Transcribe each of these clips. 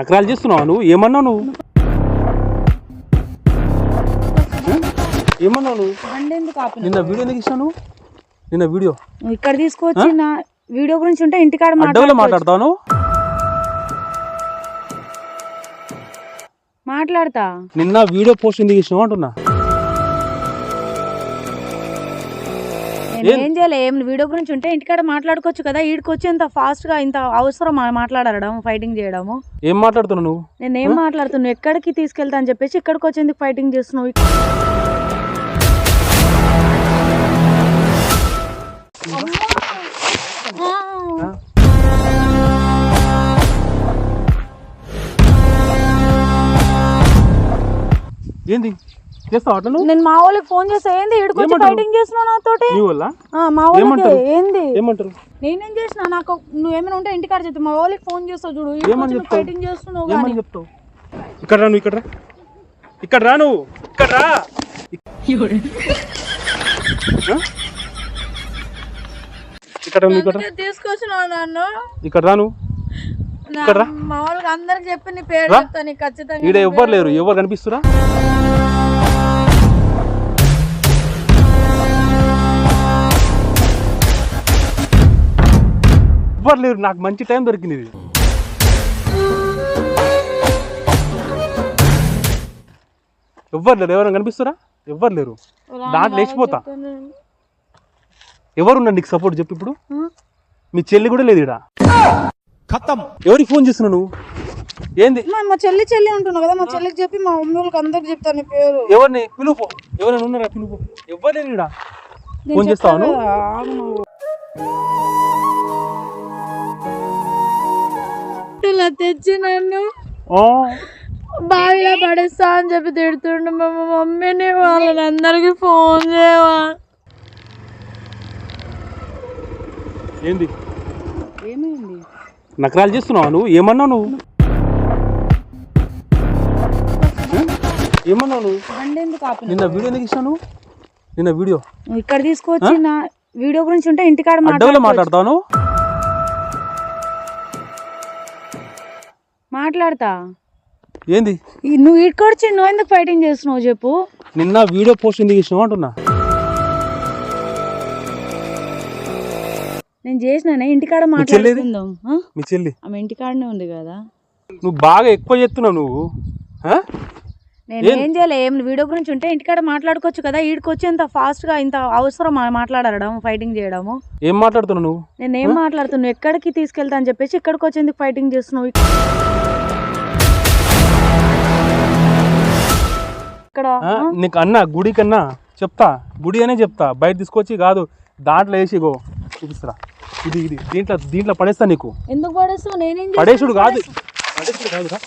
నకరాలు చేస్తున్నావా నువ్వు? ఏమన్నావు నువ్వు? ఏమన్నావు నువ్వు? బండి ఎందుకు ఆపిన నిన్న వీడియో ఎందుకు ఇచ్చాను నువ్వు? నిన్న వీడియో? నువ్వు ఇక్కడ తీసుకొచ్చి నా వీడియో గురించి ఉంటే ఇంటికాడ అడ్డవలో మాట్లాడుకోవచ్చు. మాట్లాడతావు నువ్వు? మాట్లాడతా. నిన్న వీడియో పోస్ట్ ఎందుకు ఇచ్చినావు అంటున్నా? ఏం చేయలే? ఏం వీడియో గురించి ఉంటే ఇంటికాడ మాట్లాడుకోవచ్చు కదా. ఈడికి వచ్చి ఇంత ఫాస్ట్గా ఇంత అవసరం మాట్లాడడం ఫైటింగ్ చేయడము. ఏం మాట్లాడుతున్నావు నువ్వు? నేను ఏం మాట్లాడుతున్నావు ఎక్కడికి తీసుకెళ్తా అని చెప్పేసి ఇక్కడికి వచ్చి ఎందుకు ఫైటింగ్ చేస్తున్నావు? ఏంది? చేస్తావు అట్లా నువ్వు నేను మా వాళ్ళకి ఫోన్ చేస్తే ఏంది ఏమంటారు? ఫైటింగ్ చేస్తున్నావు నాతోటి? నీ వల్ల? ఆ, మా వాళ్ళకి ఏమంటారు? ఏంది? ఏమంటారు? నేనేం చేసిన నాకు నువ్వేమైనా ఉంటే ఇంటికాడ చెప్తా మా వాళ్ళకి ఫోన్ చేస్తావు చూడు. ఏమని చెప్తావు? ఫైటింగ్ చేస్తున్నావు ఏమని చెప్తావు? ఇక్కడ రా నువ్వు ఇక్కడ రా ఇక్కడ రా నువ్వు ఇక్కడ. రా ఆ? ఇక్కడ రా నువ్వు ఇక్కడ రా. తీసుకొచ్చినావు నన్ను. ఇక్కడ రా నువ్వు. నా- ఇక్కడ రా. మా వాళ్ళకి అందరికి చెప్పి నీ పేరు రా. చెప్తా నీకు ఖచ్చితంగా ఈడ ఎవ్వరు లేరు. ఎవరు కనిపిస్తురా ఎవ్వరు లేరు. నాకు మంచి టైం దొరికింది ఇది. ఎవ్వరు లేరు. ఎవరైనా కనిపిస్తురా? ఎవ్వరు లేరు. దాంట్లో లేచిపోతా. ఎవరున్నారు నీకు సపోర్ట్ చెప్పు ఇప్పుడు? మీ చెల్లి కూడా లేదు ఇక్కడ ఎవరికి ఫోన్ చేస్తున్నావు నువ్వు? ఏంది? మా- చెల్లి చెల్లి అంటున్నావు కదా మా చెల్లికి చెప్పి మా మమ్మీ అందరికి చెప్తాను నీ పేరు. ఎవరిని? పిలుపు. ఎవరైనా ఉన్నారా? పిలుపు. ఎవరు లేరు ఈడ. ఫోన్ చేస్తావా ఇలా తెచ్చి నన్ను ఆ, బావిలో పడేస్తా అని చెప్పి తిడుతుండు. మా మమ్మీని వాళ్ళని అందరికి ఫోన్ చేయవా. ఏంది? ఏమైంది? నకరాలు చేస్తున్నావా నువ్వు? ఏమన్నావు నువ్వు? ఏమన్నావు నువ్వు? నిన్న వీడియో ఎందుకు ఇచ్చాను నిన్న వీడియో? ఇక్కడ తీసుకొచ్చి నా వీడియో గురించి ఉంటే ఇంటికాడ అడ్డవలో మాట్లాడతా? ఏంది? నువ్వు ఇక్కడొచ్చి నువ్వు ఎందుకు ఫైటింగ్ చేస్తున్నావు చెప్పు. నిన్న వీడియో పోస్ట్ ఎందుకు ఇచ్చినావు అంటున్నా? నేను చేసినానే ఇంటికాడ? మాట్లాడుకుందాం? మీ చెల్లి? ఆమె ఇంటికాడనే ఉంది కదా. నువ్వు బాగా ఎక్కువ చేస్తున్నావు నువ్వు? నేను ఏం చేయలే ఏం వీడియో గురించి ఉంటే ఇంటికాడ మాట్లాడుకోవచ్చు కదా ఈడికి వచ్చి ఇంత ఫాస్ట్గా ఇంత అవసరం మాట్లాడడం ఫైటింగ్ చేయడము. ఏం మాట్లాడుతున్నావు నువ్వు? నేను ఏం మాట్లాడుతున్నావు? ఎక్కడికి తీసుకెళ్తా అని చెప్పేసి ఇక్కడికి వచ్చి ఎందుకు ఫైటింగ్ చేస్తున్నావు? ఇక్కడ ఆ? నీకు అన్న గుడి కన్నా చెప్తా. గుడి అనే చెప్తా. బయట తీసుకొచ్చి కాదు దాంట్లో వేసి గో చూపిస్తారా ఇది ఇది. దీంట్లో దీంట్లో పడేస్తా నీకు. ఎందుకు పడేస్తావు? నేనేం? పడేసుడు కాదు. పడేసుడు కాదురా?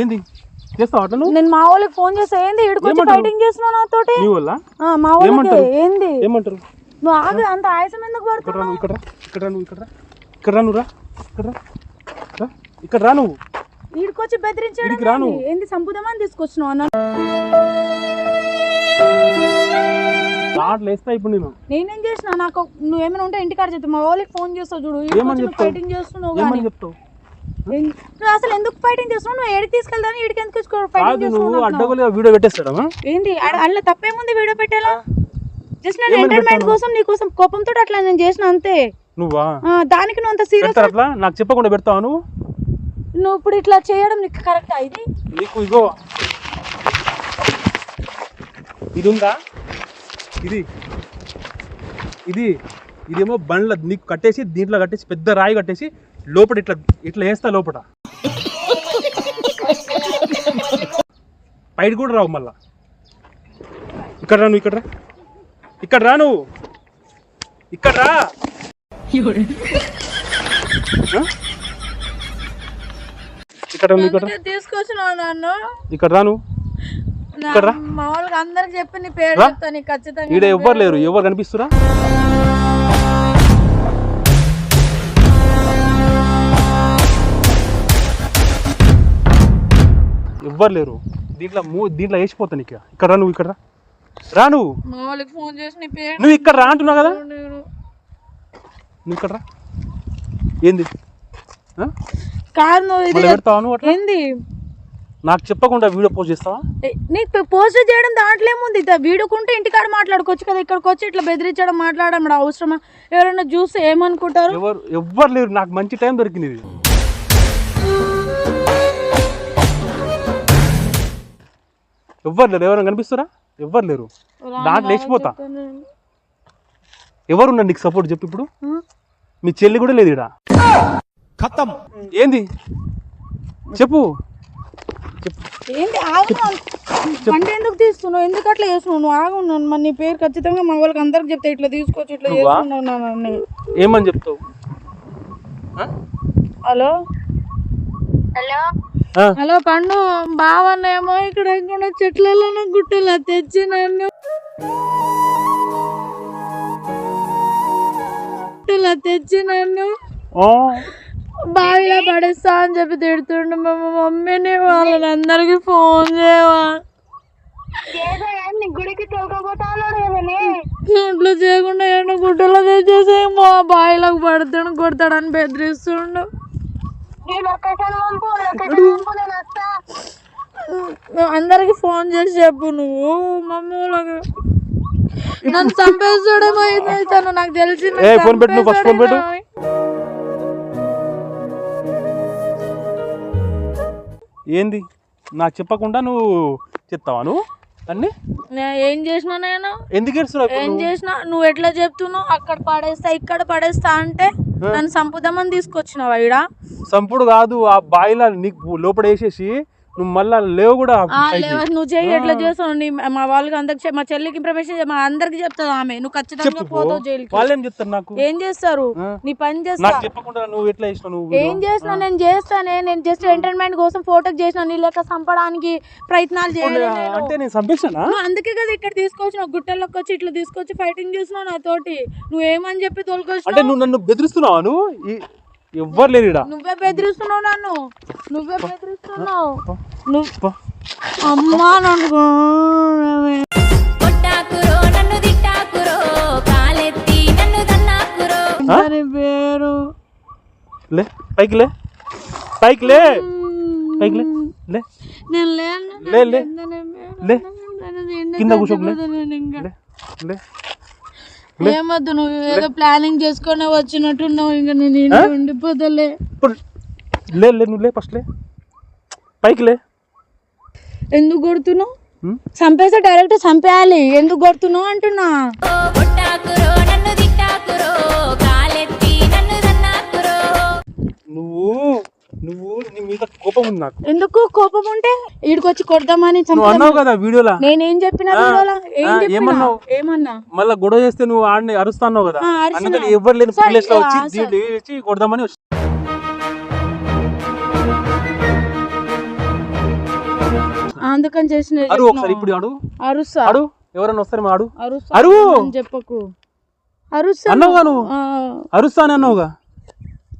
ఏంది? చేస్తావు అట్లా నేను మా వాళ్ళకి ఫోన్ చేస్తే. ఏంది ఏమంటారు? ఫైటింగ్ చేస్తున్నావు నాతోటి? మా వాళ్ళకి? ఏంది? ఏమంటారు? నువ్వు ఆగు అంత ఆయాసం ఎందుకు పడుతున్నావు? ఇక్కడ ఇక్కడ నువ్వు ఇక్కడ ఇక్కడ రా నువ్వు రా. ఇక్కడ రా. ఇక్కడ రా నువ్వు. ఈడికి వచ్చి బెదిరించడం రా ఏంది? నువ్వు. ఏంది సంపుదమని తీసుకొచ్చినావు అన్న దాంట్లో వేస్తా ఇప్పుడు నేను. నేనేం చేసిన? నాకు నువ్వేమైనా ఉంటే ఇంటికాడ చెప్తా మా వాళ్ళకి ఫోన్ చేస్తావు చూడు? ఫైటింగ్ చేస్తున్నావు ఏమని చెప్తావు? నువ్వు అసలు ఎందుకు ఫైటింగ్ చేస్తున్నావు? నువ్వు ఏడికి తీసుకెళ్తాను ఈడికి ఎందుకు ఫైటింగ్ చేస్తున్నావు? అడ్డగోలుగా వీడియో పెట్టేస్తాడమా ఏంది? అడ- అందులో తప్పేముంది వీడియో పెట్టేలా? జస్ట్ నేను ఎంటర్టైన్మెంట్? కోసం నీ కోసం కోపంతో అట్లా నేను చేసిన అంతే. నువ్వా? ఆ, దానికి నువ్వు అంత సీరియస్ అట్లా? నాకు చెప్పకుండా పెడతావు నువ్వు? నువ్వు ఇప్పుడు ఇట్లా చేయడం నీకు కరెక్టా ఇది? నీకు ఇగో. ఇది ఉందా ఇది. ఇది. ఇదేమో బండ్ల నీకు కట్టేసి దీంట్లో కట్టేసి పెద్ద రాయి కట్టేసి లోపల ఇట్లా ఇట్లా వేస్తా లోపల. పైన కూడా రావు మళ్ళా. ఇక్కడ రా నువ్వు ఇక్కడ రా. ఇక్కడ రా నువ్వు. ఇక్కడ రా? ఇక్కడ రా నువ్వు ఇక్కడ రా. తీసుకొచ్చినావు నన్ను. ఇక్కడ రా నువ్వు. ఇక్కడ రా. మా వాళ్ళకి అందరికి చెప్పి నీ పేరు ఖచ్చితంగా ఈడ ఎవ్వరు లేరు ఎవరు కనిపిస్తురా? ఎవ్వరు లేరు. దీంట్లో మూ దీంట్లో వేసిపోతా నీకు ఇక్కడ రా నువ్వు ఇక్కడ రా. రా నువ్వు. మా వాళ్ళకి ఫోన్ చేసి నీ పేరు నువ్వు ఇక్కడ రా అంటున్నావు కదా? నువ్వు ఇక్కడ రా. ఏంది? ఆ? కాదు నువ్వు ఇది పెడతావా నువ్వు అట్లా? ఏంది? నాకు చెప్పకుండా వీడియో పోస్ట్ చేస్తావా? నీకు పోస్ట్ చేయడం దాంట్లో ఏముంది? వీడుకుంటే ఇంటికాడ మాట్లాడుకోవచ్చు కదా ఇక్కడికి వచ్చి ఇట్లా బెదిరించడం మాట్లాడడం అవసరమా? ఎవరైనా చూస్తే ఏమనుకుంటారు? ఎవరు ఎవ్వరు లేరు. నాకు మంచి టైం దొరికింది ఎవ్వరు లేరు. ఎవరైనా కనిపిస్తారా? ఎవ్వరు లేరు. దాంట్లో లేచిపోతా. ఎవరున్నారు నీకు సపోర్ట్ చెప్పు ఇప్పుడు? మీ చెల్లి కూడా లేదు ఇక్కడ ఖతం. ఏంది? చెప్పు. చెప్పు ఏంటి? ఆగు అంటే ఎందుకు తీస్తున్నావు? ఎందుకు అట్లా చేస్తున్నావు? నువ్వు ఆగు నన్ను మరి నీ పేరు ఖచ్చితంగా మా వాళ్ళకి అందరికి చెప్తే ఇట్లా తీసుకోవచ్చు ఇట్లా నువ్వా? చేస్తున్నావు నన్ను ఏమని చెప్తావు? హలో? ఆ, హలో పండు బావన్నేమో ఇక్కడ ఇక్కడ చెట్లలో గుట్టలో తెచ్చి నన్ను గుట్టలో తెచ్చి నన్ను బావిలో పడేస్తా అని చెప్పి తిడుతుండు. మా మమ్మీని వాళ్ళని అందరికి ఫోన్ చేయవా. ఇట్లా చేయకుండా గుట్టలో తెచ్చేసి మా బావిలోకి పడతాడు కొడతాడని బెదిరిస్తుండు. అందరికి ఫోన్ చేసి చెప్పు నువ్వు. మమ్మీ వాళ్ళకి నన్ను చంపేస్తాడేమో ఇతను నాకు తెలిసి ఏ, ఫోన్ పెట్టు నువ్వు, ఫస్ట్ ఫోన్ పెట్టు. ఏంది? నాకు చెప్పకుండా నువ్వు చెప్తావా నువ్వు? అన్ని? నేను ఏం చేసినా నేను? ఎందుకు ఏం? చేసినా? నువ్వు ఎట్లా చెప్తున్నావు? అక్కడ పడేస్తా ఇక్కడ పడేస్తా అంటే? నన్ను సంపుదామని తీసుకొచ్చినావా ఈడ? సంపుడు కాదు ఆ బాయిలర్ నీకు లోపల వేసేసి నువ్వు మళ్ళా లేవు కూడా నువ్వు చెయ్యి ఎట్లా చేస్తావు? మా వాళ్ళకి అందరికి మా చెల్లికి ఇన్ఫర్మేషన్ మా అందరికి చెప్తావు ఆమె. నువ్వు ఖచ్చితంగా పోతావు జైలుకి. వాళ్ళేం చెప్తారు నాకు? ఏం చేస్తారు? నీ పని చేస్తా. చెప్పకుండా నువ్వు ఎట్లా చేసినావు నువ్వు? ఏం చేసినా నేను చేస్తానే. నేను జస్ట్ ఎంటర్టైన్మెంట్ కోసం ఫోటోకి చేసిన. నీ లెక్క చంపడానికి ప్రయత్నాలు చేయలేదు నేను. అంటే నేను అందుకే కదా ఇక్కడ తీసుకొచ్చిన. గుట్టల్లోకి వచ్చి ఇట్లా తీసుకొచ్చి ఫైటింగ్ చేస్తున్నావు నాతోటి. నువ్వు ఏమని చెప్పి అంటే తోలుకొచ్చినావు నువ్వు నన్ను బెదిరిస్తున్నావా నువ్వు? ఎవ్వరు లేరు ఈడ. నువ్వే బెదిరిస్తున్నావు నన్ను. నువ్వే బెదిరిస్తున్నావు నువ్వు. అమ్మా నన్ను కొట్టాకురో నన్ను తిట్టాకురో కాలెత్తి నన్ను తన్నాకురో దాని పేరు లే పైకి లే. పైకి లే. పైకి లే. లే. నేను కింద కూర్చోకు ఏమొద్దు నువ్వు ఏదో ప్లానింగ్ చేసుకొని వచ్చినట్టున్నావు ఇంకా నేను ఇంటి ఉండిపోతలే. లే లే నువ్వు లే ఫస్ట్ లే. పైకి లే. ఎందుకు కొడుతున్నావు. చంపేస్తే డైరెక్ట్ చంపేయాలి. ఎందుకు కొడుతున్నావు అంటున్నా. నువ్వు నువ్వు నీ మీద కోపం ఉంది నాకు. ఎందుకు కోపం ఉంటే? ఈడికి వచ్చి కొడదామని నువ్వు అన్నావు కదా వీడియోలో? నేనేం చెప్పిన ఆ, వీడియోలో? ఏం చెప్పినా? ఏమన్నావు? ఏమన్నా? మళ్ళా గొడవ చేస్తే నువ్వు ఆడిని అరుస్తా అన్నావు కదా ఎవరు లేని ప్లేస్లో వచ్చి కొడదామని అందుకని చేసిన ఒకసారి ఇప్పుడు అడు అరుసా. అడు ఎవరన్నా వస్తారు మా అడు అరుసా అరువు. అని చెప్పకు. అరుసా. అన్నావుగా నువ్వు? అన్నావుగా?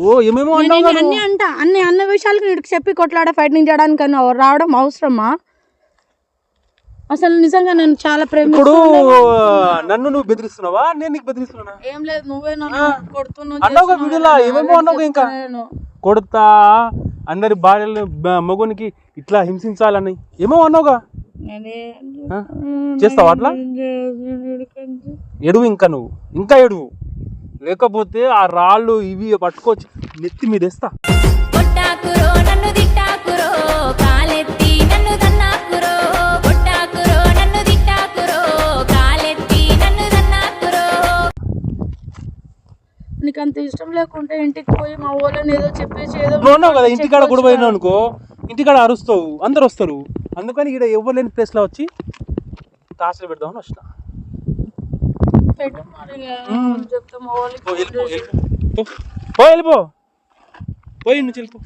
ఓ ఏమేమో అన్ని. అంట. అన్ని అన్న విషయాలకు నీకు చెప్పి కొట్లాడే ఫైటింగ్ చేయడానికి అన్న రావడం అవసరమా? అసలు నిజంగా నేను చాలా ఇప్పుడు ప్రేమిస్తున్నాను నన్ను నువ్వు బెదిరిస్తున్నావా? నేను నీకు బెదిరిస్తున్నా ఏం లేదు నువ్వే నన్ను కొడుతున్నావు అన్నావుగా చేస్తున్నావు. వీడియోలో ఏమేమో అన్నావుగా ఇంకా? కొడతా. అందరి భార్యలు మగునికి ఇట్లా హింసించాలని ఏమో అన్నావుగా? చేస్తావా అట్లా? ఎడువు ఇంకా నువ్వు. ఇంకా ఎడువు లేకపోతే ఆ రాళ్ళు ఇవి పట్టుకొచ్చి నెత్తి మీద వేస్తా. నీకు అంత ఇష్టం లేకుంటే ఇంటికి పోయి మా ఊళ్ళని ఏదో చెప్పేసి ఏదో నువ్వు కదా ఇంటికాడ గొడవ అయినా అనుకో ఇంటికాడ అరుస్తావు అందరు వస్తారు. అందుకని ఇక్కడ ఎవరు లేని ప్లేస్లో వచ్చి టార్చర్ పెడదామని వచ్చిన. పెట్టు మరి చెప్తా మా వాళ్ళకి పో, వెళ్ళిపో, వెళ్ళిపో. పో, పో వెళ్ళిపో. పోయి నుంచి వెళ్ళిపో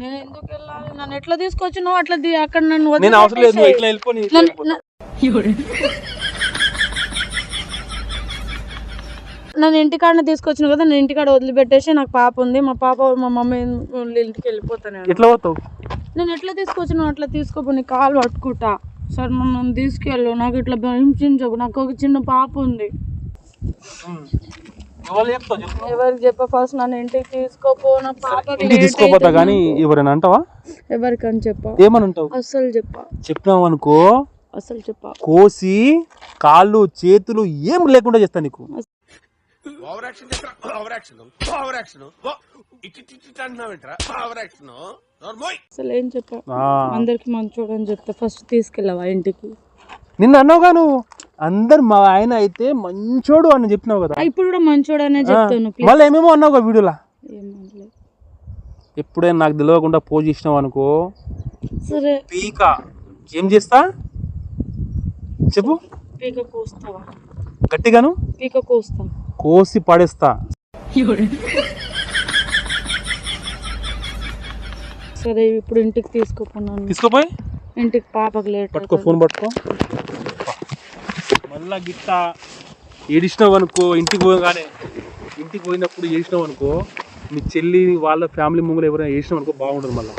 నేను ఎందుకు వెళ్ళాలి? నన్ను ఎట్లా తీసుకొచ్చినావు? అట్లా ది- అక్కడ నన్ను నేను అవసరం లేదు నువ్వు. ఇట్లా వెళ్ళిపో. ఇట్లా నన్ను ఇంటికాడ తీసుకొచ్చిన కదా నేను ఇంటికాడ వదిలిపెట్టేసి నాకు పాప ఉంది. మా పాప మా మమ్మీ ఇంటికి వెళ్ళిపోతాను ఎట్లా పోతావు? నేను ఎట్లా తీసుకొచ్చినా అట్లా తీసుకోపో నీ కాలు పట్టుకుంటా. సార్ నన్ను తీసుకెళ్ళు. నాకు ఇట్లా హింసించకు నాకు ఒక చిన్న పాప ఉంది. ఎవరికి చెప్ప. ఫస్ట్ నన్ను ఇంటికి తీసుకోపో నా ఇంటికి late తీసుకోపోతా. కానీ ఎవరైనా అంటావా? ఎవరికని చెప్ప. ఏమని అంటావు? అస్సలు చెప్ప. చెప్పినావు అనుకో అస్సలు చెప్ప. కోసి కాళ్ళు చేతులు ఏం లేకుండా చేస్తా నీకు. ఓవర్ యాక్షన్ చేస్తా ఓవర్ యాక్షన్ ఓవర్ యాక్షన్ అంటున్నావేంట్రా? ఓవర్ యాక్షన్ నోర్మోయ్ అసలు ఏం చెప్ప ఆ, అందరికి మంచోడని చెప్తే. ఫస్ట్ తీసుకెళ్ళవా ఇంటికి? నిన్న అన్నావుగా నువ్వు? అందరు మా ఆయన అయితే మంచోడు అని చెప్పినావు కదా. ఇప్పుడు కూడా మంచోడనే చెప్తాను ప్లీజ్ మళ్ళీ ఏమేమో అన్నావుగా వీడియోలో? ఏమనలే ఎప్పుడైనా నాకు తెలియకుండా పోజ్ చేసినావు అనుకో. సరే. పీక. ఏం చేస్తా? చెప్పు. పీక కోస్తావా? గట్టిగాను? పీక కోస్తా. కోసి పడేస్తా. సరే ఇప్పుడు ఇంటికి తీసుకోకున్నాను తీసుకోపోయి? ఇంటికి పాపకి లేట్ పట్టుకో ఫోన్ పట్టుకో. మళ్ళా గిట్ట ఏడిసినావు అనుకో ఇంటికి పోగానే ఇంటికి పోయినప్పుడు చేసినావు అనుకో మీ చెల్లి వాళ్ళ ఫ్యామిలీ ముంగలు ఎవరైనా చేసినావు అనుకో బాగుండదు మళ్ళీ.